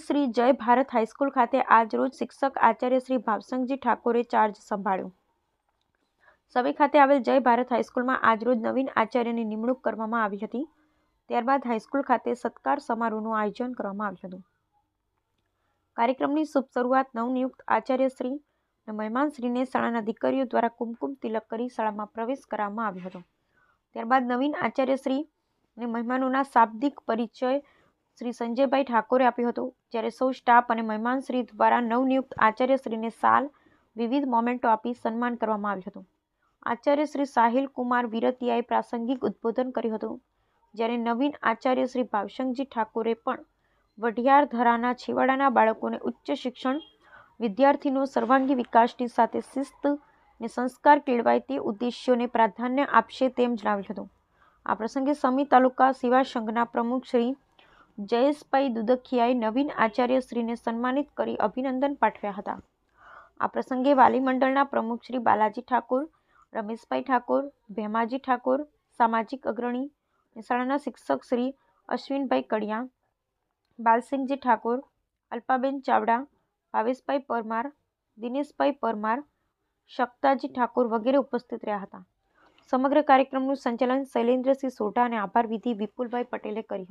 શ્રી જય ભારત હાઈસ્કૂલ ખાતે આજરોજ શિક્ષક આચાર્ય શ્રી ભાવસંગજી ઠાકોરે ચાર્જ સંભાળ્યો. સવે ખાતે આવેલ જય ભારત હાઈસ્કૂલમાં આજરોજ નવીન આચાર્યની નિમણૂક કરવામાં આવી હતી. ત્યારબાદ હાઈસ્કૂલ ખાતે સત્કાર સમારોહનું આયોજન કરવામાં આવ્યું હતું. કાર્યક્રમની શુભ શરૂઆત નવનિયુક્ત આચાર્યશ્રી અને મહેમાનશ્રીને શાળાના દીકરીઓ દ્વારા કુમકુમ તિલક કરી શાળામાં પ્રવેશ કરાવવામાં આવ્યો હતો. ત્યારબાદ નવીન આચાર્યશ્રી અને મહેમાનોના શાબ્દિક પરિચય શ્રી સંજયભાઈ ઠાકોરે આપ્યો હતો, જ્યારે સૌ સ્ટાફ અને મહેમાનશ્રી દ્વારા નવનિયુક્ત આચાર્યશ્રીને સાલ વિવિધ મોમેન્ટો આપી સન્માન કરવામાં આવ્યું હતું. આચાર્ય શ્રી સાહિલ કુમાર વિરતિયાએ પ્રાસંગિક ઉદ્બોધન કર્યું હતું, જ્યારે નવીન આચાર્ય શ્રી ભાવશંકજી ઠાકોરે પણ વઢિયારધરાના છેવાડાના બાળકોને ઉચ્ચ શિક્ષણ, વિદ્યાર્થીનો સર્વાંગી વિકાસની સાથે શિસ્ત અને સંસ્કાર કેળવાય તે ઉદ્દેશ્યોને પ્રાધાન્ય આપશે તેમ જણાવ્યું હતું. આ પ્રસંગે સમી તાલુકા સેવા સંઘના પ્રમુખ શ્રી જયેશભાઈ દુધખિયાએ નવીન આચાર્યશ્રીને સન્માનિત કરી અભિનંદન પાઠવ્યા હતા. આ પ્રસંગે વાલી મંડળના પ્રમુખ શ્રી બાલાજી ઠાકોર, રમેશભાઈ ઠાકોર, ભેમાજી ઠાકોર, સામાજિક અગ્રણી, મહેસાણાના શિક્ષક શ્રી અશ્વિનભાઈ કડિયા, બાલસિંહજી ઠાકોર, અલ્પાબેન ચાવડા, ભાવેશભાઈ પરમાર, દિનેશભાઈ પરમાર, શકતાજી ઠાકોર વગેરે ઉપસ્થિત રહ્યા હતા. સમગ્ર કાર્યક્રમનું સંચાલન શૈલેન્દ્રસિંહ સોઢા અને આભાર વિધિ વિપુલભાઈ પટેલે કરી